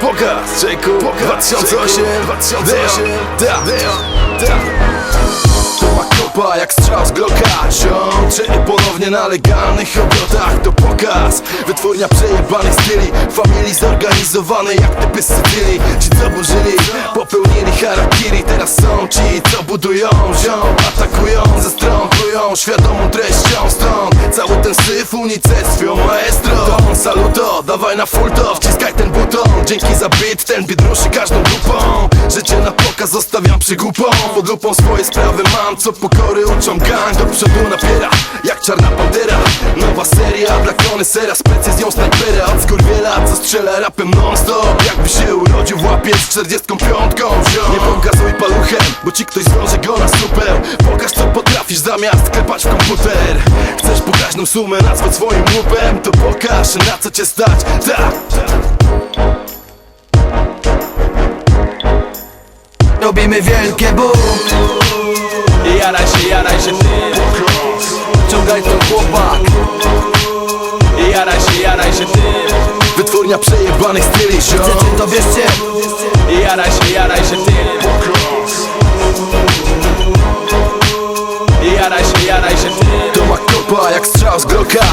Pokaz, czeku, 2008, 2008 Da, da, ma kopa jak strzał z Glocka czyli ponownie na legalnych obrotach. To pokaz, wytwórnia przejebanych styli. Familii zorganizowanej jak typy z Sycylii Ci co burzyli, popełnili harakiri. Teraz są ci co budują ziom. Atakują ze stron, plują świadomą treścią. Stąd Cały ten syf unicestwią maestro saluto, dawaj na full to Wciskaj ten buton, dzięki za beat Ten beat ruszy każdą dupą. Życie na pokaz zostawiam przy głupą. Pod lupą swoje sprawy mam, co pokory uczą gang Do przodu napiera, jak czarna pantera. Nowa seria dla konesera z precyzją snajpera. Od skurwiela, co strzela rapem non-stop. Jakby się urodził w łapie z 45 ziom. Nie pokazuj paluchem, bo ci ktoś zwiąże go na super. Pokaż co potrafisz zamiast klepać w komputer. Chcesz pokaźną sumę nazwać swoim łupem? To pokaż na co cię stać, tak, Robimy wielkie boom Jaraj się, jaraj się. Ciągaj to chłopak. Jaraj się, jaraj się. Wytwórnia przejebanych styli. Chcecie to bierzcie Jaraj się, jaraj się. Jaraj się, jaraj się kopa jak strzał z Glocka.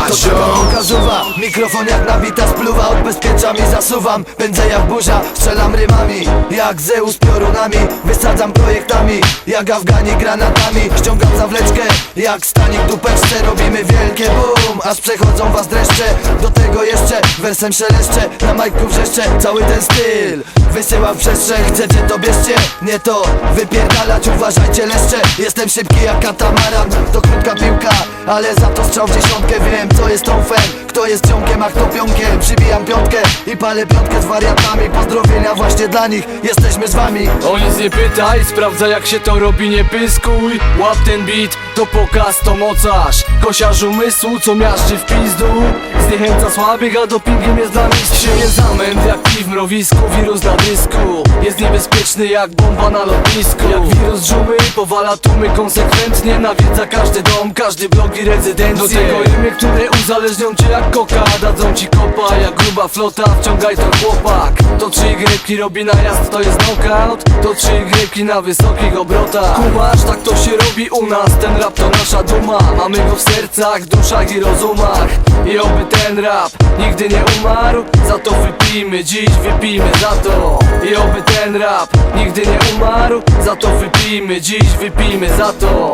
Kazuwa, mikrofon jak nabita spluwa Odbezpieczam i zasuwam, pędzę jak burza Strzelam rymami, jak Zeus piorunami Wysadzam projektami, jak Afgani granatami Ściągam zawleczkę, jak stanik dupeczce Robimy wielkie boom, aż przechodzą was dreszcze Do tego jeszcze wersem szeleszcze. Na majku wrzeszcze, cały ten styl Wysyła w przestrzeń, chcecie to bierzcie? Nie to wypierdalać, uważajcie leszcze. Jestem szybki jak katamaran, to krótka piłka Ale za to strzał w dziesiątkę, wiem co jest tą fen Kto jest ciągiem, a kto pionkiem? Przybijam piątkę i palę piątkę z wariatami. Pozdrowienia właśnie dla nich, jesteśmy z wami. O nic nie pytaj, sprawdza jak się to robi, nie pyskuj. Łap ten beat, to pokaz, to mocarz. Kosiarz umysłu, co miażdży w pizdu Zniechęca słabych, a dopingiem jest dla mistrzów Sieje zamęt. Jak piw w mrowisku, wirus na dysku. Jest niebezpieczny jak bomba na lotnisku. Jak wirus dżumy, powala tłumy konsekwentnie. Nawiedza każdy dom, każdy blok i rezydencję. Do tego imię, które uzależnią cię jak koka. Dadzą ci kopa, jak gruba flota, wciągaj to chłopak. To trzy grypki robi najazd, to jest knockout. To trzy grypki na wysokich obrotach. Kumasz, tak to się robi u nas. Ten rap to nasza duma. Mamy go w sercach, duszach i rozumach. I oby ten rap nigdy nie umarł Za to wypijmy, dziś wypijmy za to. I oby ten rap nigdy nie umarł Za to wypijmy, dziś wypijmy za to